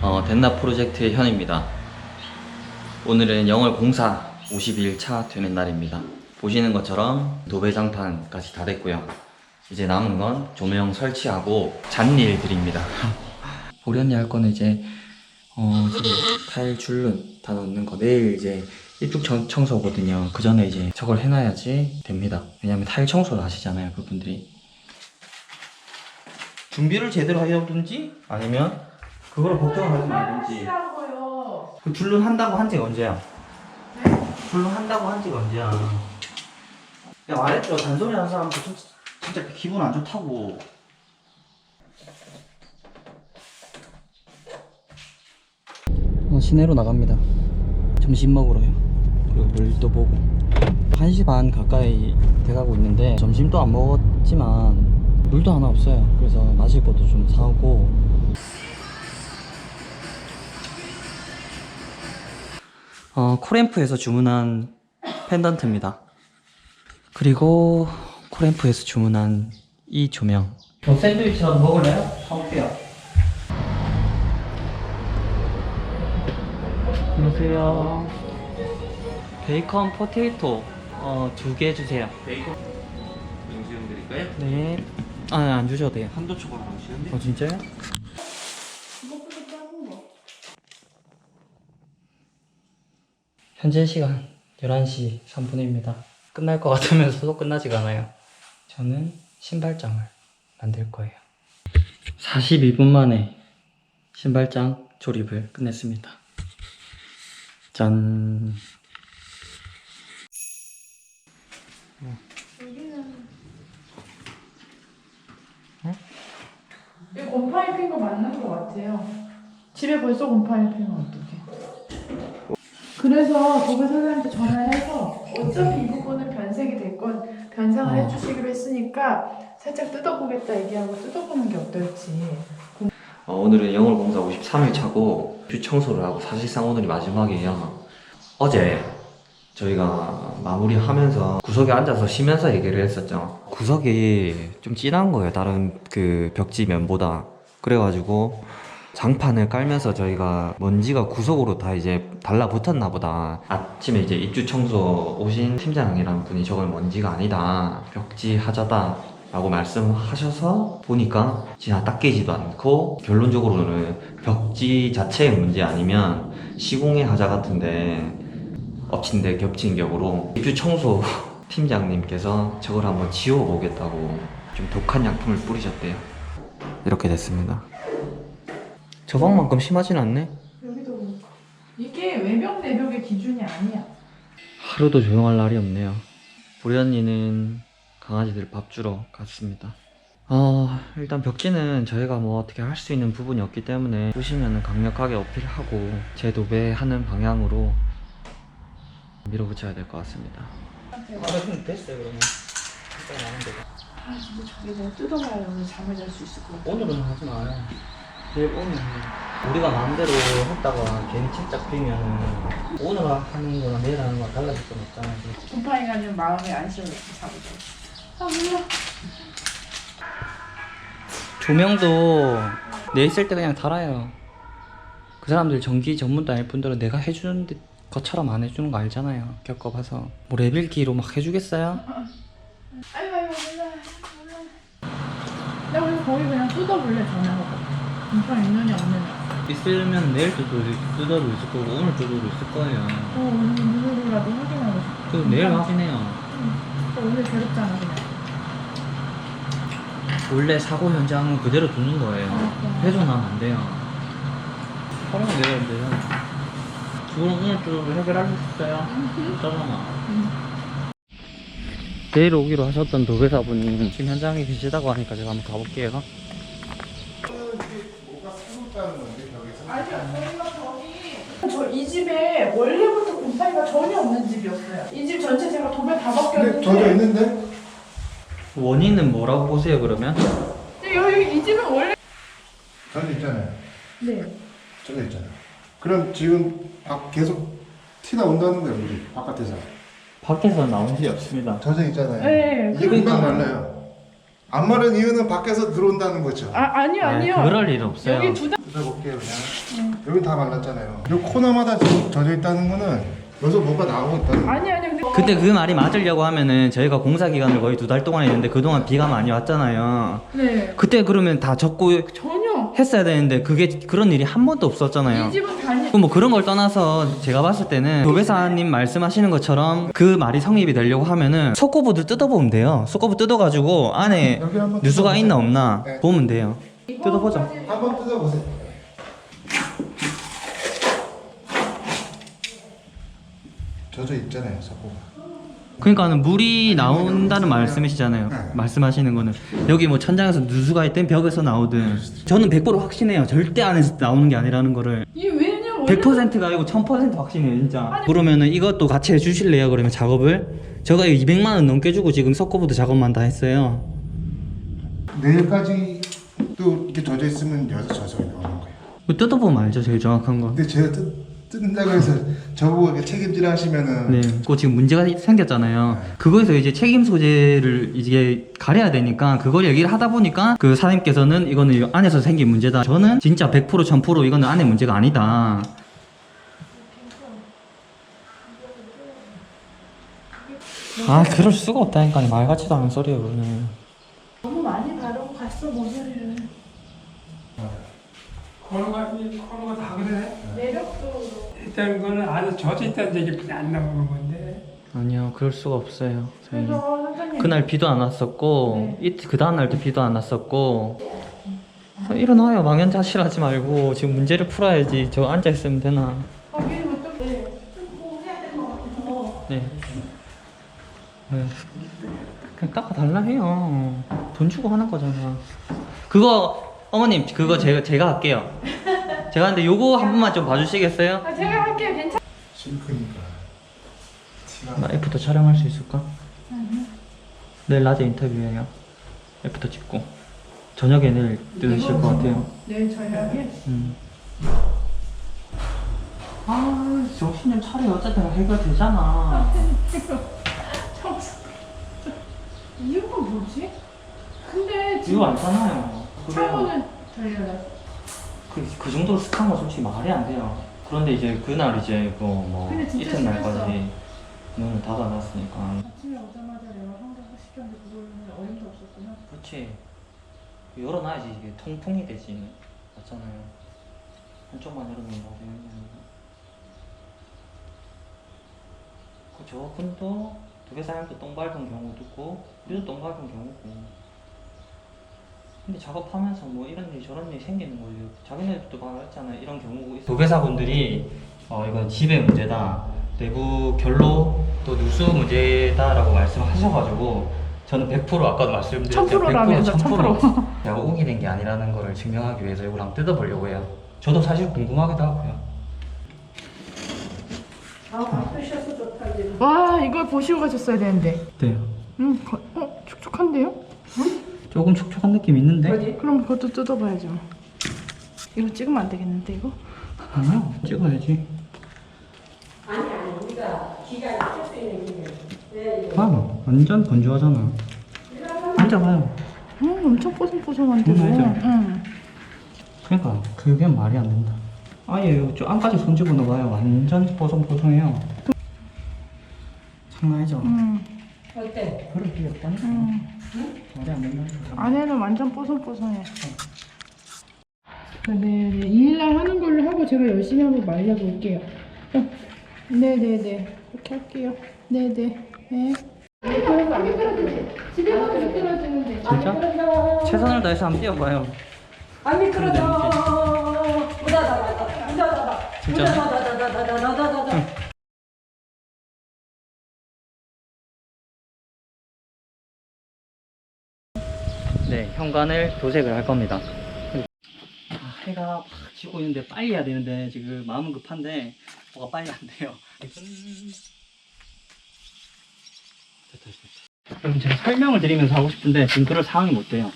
어, 덴나 프로젝트의 현입니다. 오늘은 영월 공사 52일 차 되는 날입니다. 보시는 것처럼 도배장판까지 다 됐고요. 이제 남은 건 조명 설치하고 잔일들입니다. 보련이 할 거는 이제 어, 타일 줄눈 다 넣는 거 내일 이제 청- 청소거든요. 그 전에 이제 저걸 해놔야지 됩니다. 왜냐면 타일 청소를 하시잖아요, 그분들이. 준비를 제대로 해오든지 아니면 그걸 걱정을 하지 말든지. 그 줄눈 한다고 한 지가 언제야? 줄눈 한다고 한 지가 언제야? 야 말했죠 잔소리 하는 사람도 진짜, 진짜 기분 안 좋다고. 어, 시내로 나갑니다. 점심 먹으러요. 그리고 물도 보고. 1시 반 가까이 돼가고 있는데 점심도 안 먹었지만 물도 하나 없어요. 그래서 마실 것도 좀 사오고 어, 코램프에서 주문한 펜던트입니다. 그리고 코램프에서 주문한 이 조명. 저 샌드위치라도 먹을래요? 사올게요. 안녕하세요. 베이컨 포테이토 어, 두 개 주세요. 베이컨 영수증 드릴까요? 네. 아, 안 주셔도 돼요. 한도 초과로 나오시는데 어, 진짜요? 이것보다 작은 거. 현재 시간 11시 3분입니다. 끝날 것 같으면서도 끝나지가 않아요. 저는 신발장을 만들 거예요. 42분 만에 신발장 조립을 끝냈습니다. 짠. 여기는 이 곰팡이 핀거 맞는 거 같아요. 집에 벌써 곰팡이 피면 어떡해? 그래서 도배 사장님한테 전화해서 어차피 이 부분은 변색이 됐건 변상을 어. 해주시기로 했으니까 살짝 뜯어보겠다 얘기하고 뜯어보는 게 어떨지. 어, 오늘은 영월 공사 53일 차고 뷰 청소를 하고 사실상 오늘이 마지막이에요. 어제 저희가 마무리하면서 구석에 앉아서 쉬면서 얘기를 했었죠. 구석이 좀 진한 거예요. 다른 그 벽지면보다. 그래가지고 장판을 깔면서 저희가 먼지가 구석으로 다 이제 달라붙었나 보다. 아침에 이제 입주 청소 오신 팀장이라는 분이 저건 먼지가 아니다. 벽지 하자다. 라고 말씀하셔서 보니까 진짜 닦이지도 않고 결론적으로는 벽지 자체의 문제 아니면 시공의 하자 같은데 엎친 데 겹친 격으로 입주 청소 팀장님께서 저걸 한번 지워보겠다고 좀 독한 약품을 뿌리셨대요. 이렇게 됐습니다. 저 방만큼 심하진 않네. 여기도. 이게 외벽 내벽의 기준이 아니야. 하루도 조용할 날이 없네요. 우리 언니는 강아지들 밥 주러 갔습니다. 어, 일단 벽지는 저희가 뭐 어떻게 할 수 있는 부분이 없기 때문에 보시면 강력하게 어필하고 재도배하는 방향으로 밀어붙여야 될 것 같습니다. 아, 근데 됐어요, 그러면. 아 진짜 저게 내가 뜯어봐야 오늘 잠을 잘 수 있을 것 같아. 오늘은 하지 마요. 내일 오면 우리가 마음대로 했다가 괜히 침짝 피면은 오늘 하는 거랑 내일 하는 거랑 달라질 건 없잖아요. 곰팡이가 좀 마음에 안심을 잡으죠. 아 몰라. 조명도 내 있을 때 그냥 달아요. 그 사람들 전기 전문도 아닐 뿐더러 내가 해주는 데- 것처럼 안 해주는 거 알잖아요. 겪어봐서. 뭐 레빌기로 막 해주겠어요? 아이고 아이고 몰라 몰라. 나 그래서 거기 그냥 뜯어볼래 전화하고. 곰팡이 있느냐 없느냐. 있으면 내일 뜯어도, 뜯어도 있을 거고 오늘 뜯어도 있을 거예요. 어 오늘 누구라도 확인하고 싶어. 그 내일 확인해요. 또 오늘 괴롭잖아 그냥. 원래 사고 현장은 그대로 두는 거예요. 아, 훼손하면 안 돼요. 촬영 내야 돼요. 그럼 오늘 좀 해결할 수 있어요? 없잖아. 내일 오기로 하셨던 도배사분이 지금 현장에 계시다고 하니까 제가 한번 가볼게요. 저 이 집에 원래부터 곰팡이가 전혀 없는 집이었어요. 이 집 전체 제가 도배 다 근데 바뀌었는데. 저도 있는데 원인은 뭐라고 보세요, 그러면? 근데 여기 이 집은 원래. 저도 있잖아요. 네. 저도 있잖아요. 그럼 지금 밖 계속 티 나 온다는 거예요, 우리 바깥에서. 밖에서 나온 일이 없습니다. 저도 있잖아요. 네. 이게 금방 말라요. 안 마른 이유는 밖에서 들어온다는 거죠. 아 아니요 아니요. 그럴 일 없어요. 여기 두 단. 뜯어볼게요 그냥. 여기 다 말랐잖아요. 이 코너마다 지금 젖어 있다는 거는 여기서 뭐가 나오고 있다는 거. 아니 아니 근데 그때 그 말이 맞으려고 하면은 저희가 공사 기간을 거의 두 달 동안 했는데 그동안 비가 많이 왔잖아요. 네 그때 그러면 다 적고 전혀 했어야 되는데 그게 그런 일이 한 번도 없었잖아요. 이 집은 다니 뭐 그런 걸 떠나서 제가 봤을 때는 도배사님 말씀하시는 것처럼 그 말이 성립이 되려고 하면은 속고부들 뜯어보면 돼요. 속고부 뜯어가지고 안에 여기 한번 누수가 뜯어보세요. 있나 없나 네. 보면 돼요. 뜯어보자. 한번 뜯어보세요. 젖어 있잖아요, 사고가. 그러니까는 물이 나온다는 말씀이시잖아요. 네. 말씀하시는 거는 여기 뭐 천장에서 누수가 있든 벽에서 나오든 저는 100% 확신해요. 절대 안에서 나오는 게 아니라는 거를 이 왜냐면 100%가 아니고 1000% 확신해요, 진짜. 그러면은 이것도 같이 해 주실래요? 그러면 작업을 제가 이거 200만 원 넘게 주고 지금 석고보드 작업만 다 했어요. 내일까지 또 이렇게 젖어 있으면 여기서 젖어 나오는 거예요. 이거 뜯어보면 알죠, 제일 정확한 거. 근데 제가 뜯, 뜯는다고 해서 저보고 이렇게 책임질 하시면은 네, 그거 지금 문제가 생겼잖아요. 그거에서 이제 책임 소재를 이제 가려야 되니까 그걸 얘기를 하다 보니까 그 사장님께서는 이거는 이 안에서 생긴 문제다. 저는 진짜 100% 1000% 이거는 안에 문제가 아니다. 아, 그럴 수가 없다니까. 말 같지도 않은 소리예요, 오늘. 너무 많이 바르고 갔어 모서 이 코로가 다 그래. 매력도 일단 그거는 아주 젖어 있다는 얘기뿐이 안 나오는 건데. 아니요, 그럴 수가 없어요. 선생님. 그래서 선생님 그날 비도 안 왔었고 네. 이그 다음 날도 비도 안 왔었고 아, 일어나요 망연자실하지 말고 지금 문제를 풀어야지 저 앉아 있으면 되나 거기 네. 좀 해야 될것 같아서 네. 네. 그냥 깎아달라 해요 돈 주고 하는 거잖아 그거 어머님 그거 제가 제가 할게요 제가 근데 요거 한 번만 좀 봐주시겠어요? 아, 제가 할게요 괜찮 실크니까 나 애프터 촬영할 수 있을까? 내일 낮에 인터뷰해요 애프터 찍고 저녁에 내일 뜨실 것 같아요 네 저녁에 음. 아, 정신 좀 차려. 어쨌든 해결되잖아. 청소 이유가 뭐지? 근데 이거 지금 왔잖아요. 창문은 달려요 그, 그 정도로 습한 건 솔직히 말이 안 돼요. 그런데 이제 그날 이제 근데 진짜 이튿날까지 문을 닫아놨으니까. 아침에 오자마자 내가 환경을 시켰는데 그거는 어림도 없었구나 그렇지. 열어놔야지 이게 통풍이 되지. 맞잖아요. 한쪽만 열어놓는다고 되는 게 아니라. 그저 분도 두개 사람도 똥 밟은 경우도 있고 우리도 똥 밟은 경우고. 근데 작업하면서 뭐 이런 일 저런 일 생기는 거예요. 자기네들도 말했잖아 요. 이런 경우 있어. 도배사분들이 어 이건 집의 문제다. 내부 결로 또 누수 문제다라고 말씀하셔가지고 저는 100% 아까도 말씀드렸죠. 1000%라면서 1000%. 제가 옥이 된게 아니라는 거를 증명하기 위해서 이걸 한번 뜯어보려고 해요. 저도 사실 궁금하기도 하고요. 와 이걸 보시고 가셨어야 되는데 네. 음, 거, 어? 촉촉한데요? 조금 촉촉한 느낌 있는데? 그럼 그것도 뜯어봐야죠 이거 찍으면 안 되겠는데 이거? 아니요. 찍어야지. 봐요. 완전 건조하잖아. 앉아봐요. 음 엄청 뽀송뽀송한데 음, 뭐. 알죠. 응. 그러니까 그게 말이 안 된다. 아예 저 안까지 손 집어넣어봐요. 완전 뽀송뽀송해요. 장난이죠? 음, 그럴 필요 없다니까. 음. 안. 안에는 완전 뽀송뽀송해 네, 네, 2일날 하는 걸로 하고 제가 열심히 한번 말려볼게요 어, 네네 네 그렇게 할게요 네 네 네. 안 미끄러지지? 집에 가서 미끄러지는데 진짜? 최선을 다해서 한번 뛰어봐요. 안 미끄러져. 진짜? 현관을 도색을 할 겁니다. 아, 해가 막 지고 있는데 빨리 해야 되는데 지금 마음은 급한데 뭐가 빨리 안 돼요. 그럼 제가 설명을 드리면서 하고 싶은데 지금 그럴 상황이 못 돼요.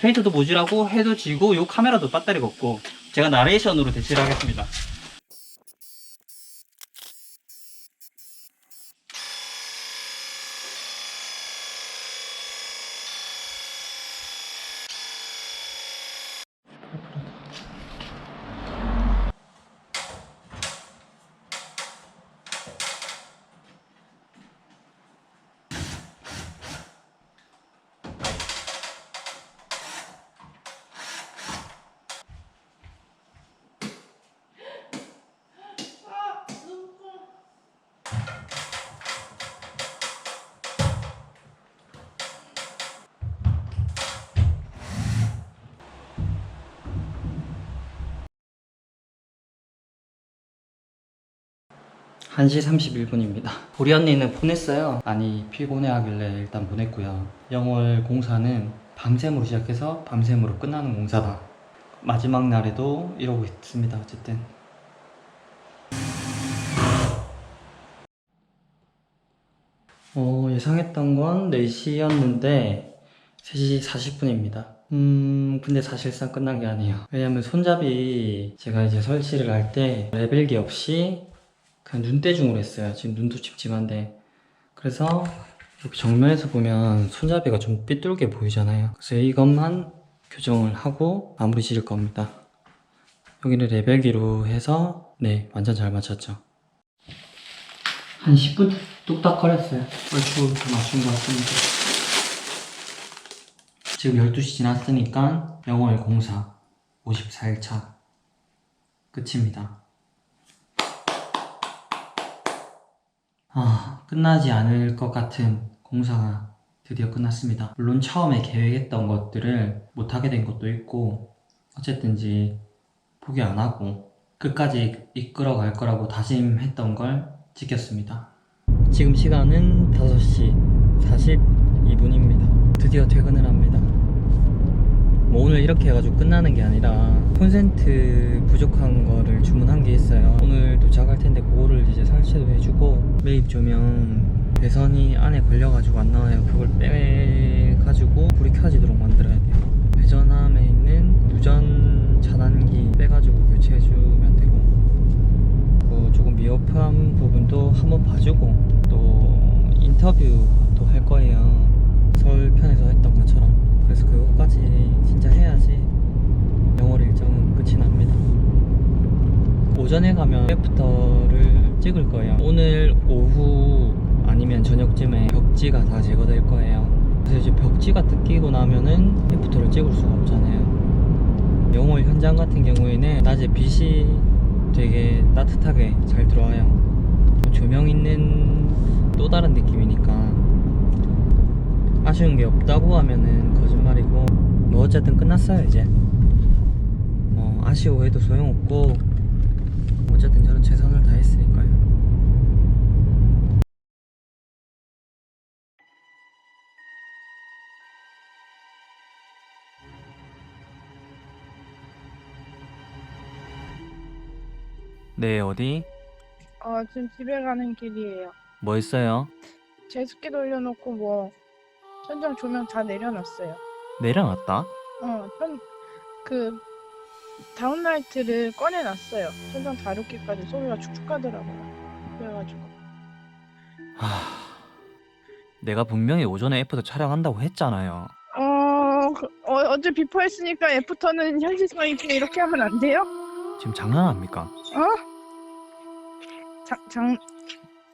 페인트도 모질하고 해도 지고 요 카메라도 배터리가 없고 제가 나레이션으로 대체를 하겠습니다. 1시 31분입니다. 우리 언니는 보냈어요. 아니, 피곤해 하길래 일단 보냈고요. 영월 공사는 밤샘으로 시작해서 밤샘으로 끝나는 공사다. 마지막 날에도 이러고 있습니다. 어쨌든. 어, 예상했던 건 4시였는데 3시 40분입니다. 음, 근데 사실상 끝난 게 아니에요. 왜냐면 손잡이 제가 이제 설치를 할 때 레벨기 없이 그냥 눈대중으로 했어요. 지금 눈도 찝찝한데. 그래서 이렇게 정면에서 보면 손잡이가 좀 삐뚤게 보이잖아요. 그래서 이것만 교정을 하고 마무리 지을 겁니다. 여기는 레벨기로 해서 네, 완전 잘 맞췄죠. 한 10분 뚝딱 걸렸어요. 얼추 좀 맞춘 것 같습니다. 지금 12시 지났으니까 영월 공사 54일차 끝입니다. 아, 끝나지 않을 것 같은 공사가 드디어 끝났습니다. 물론 처음에 계획했던 것들을 못하게 된 것도 있고, 어쨌든지 포기 안 하고 끝까지 이끌어 갈 거라고 다짐했던 걸 지켰습니다. 지금 시간은 5시 42분입니다. 드디어 퇴근을 합니다. 뭐 오늘 이렇게 해가지고 끝나는 게 아니라 콘센트 부족한 거를 주문한 게 있어요. 오늘 도착할 텐데 그거를 이제 설치도 해주고 매입 조명 배선이 안에 걸려가지고 안 나와요. 그걸 빼가지고 불이 켜지도록 만들어야 돼요. 배전함에 있는 누전 차단기 빼가지고 교체해주면 되고 그 조금 미흡한 부분도 한번 봐주고 또 인터뷰도 할 거예요. 서울 편에서 했던 것처럼. 그래서 그것까지 진짜 해야지 영월 일정은 끝이 납니다. 오전에 가면 애프터를 찍을 거예요. 오늘 오후 저녁쯤에 벽지가 다 제거될 거예요. 그래서 이제 벽지가 뜯기고 나면은 애프터를 찍을 수가 없잖아요. 영월 현장 같은 경우에는 낮에 빛이 되게 따뜻하게 잘 들어와요. 조명 있는 또 다른 느낌이니까 아쉬운 게 없다고 하면은 거짓말이고 뭐 어쨌든 끝났어요 이제 뭐 아쉬워해도 소용없고 어쨌든 저는 최선을 다했으니 네 어디? 어, 지금 집에 가는 길이에요. 뭐 했어요? 제습기 돌려놓고 뭐 천장 조명 다 내려놨어요. 내려놨다? 어, 천, 그 다운라이트를 꺼내놨어요. 천장 다루기까지 소리가 축축 하더라고요. 그래가지고 하... 내가 분명히 오전에 애프터 촬영한다고 했잖아요 어, 그, 어 어제 비포 했으니까 애프터는 현실성 있게 이렇게 하면 안 돼요? 지금 장난합니까? 어? 장, 장,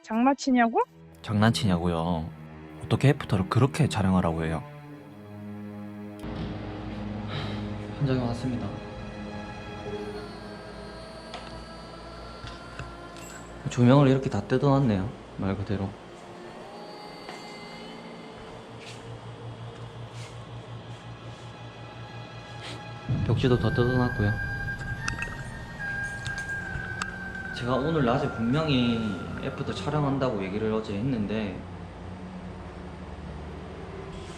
장마치냐고? 장난치냐고요 어떻게 애프터를 그렇게 촬영하라고 해요 현장에 왔습니다 조명을 이렇게 다 뜯어놨네요 말 그대로 벽지도 다 뜯어놨고요 제가 오늘 낮에 분명히 애프터 촬영한다고 얘기를 어제 했는데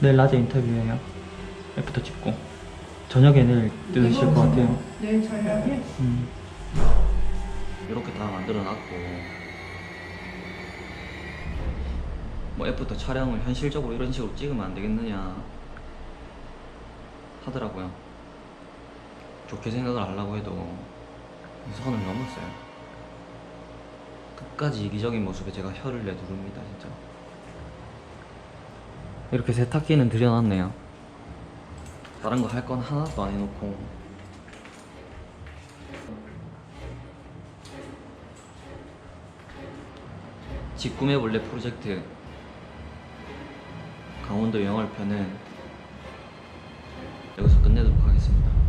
내일 낮에 인터뷰해요. 애프터 찍고. 저녁에 내일 뜨실 것 같아요. 내일 저녁에? 음. 이렇게 다 만들어놨고. 뭐 애프터 촬영을 현실적으로 이런 식으로 찍으면 안 되겠느냐 하더라고요. 좋게 생각을 하려고 해도 선을 넘었어요 끝까지 이기적인 모습에 제가 혀를 내두릅니다 진짜. 이렇게 세탁기는 들여놨네요. 다른 거 할 건 하나도 안 해놓고. 집 꾸며볼래 프로젝트. 강원도 영월편은 여기서 끝내도록 하겠습니다.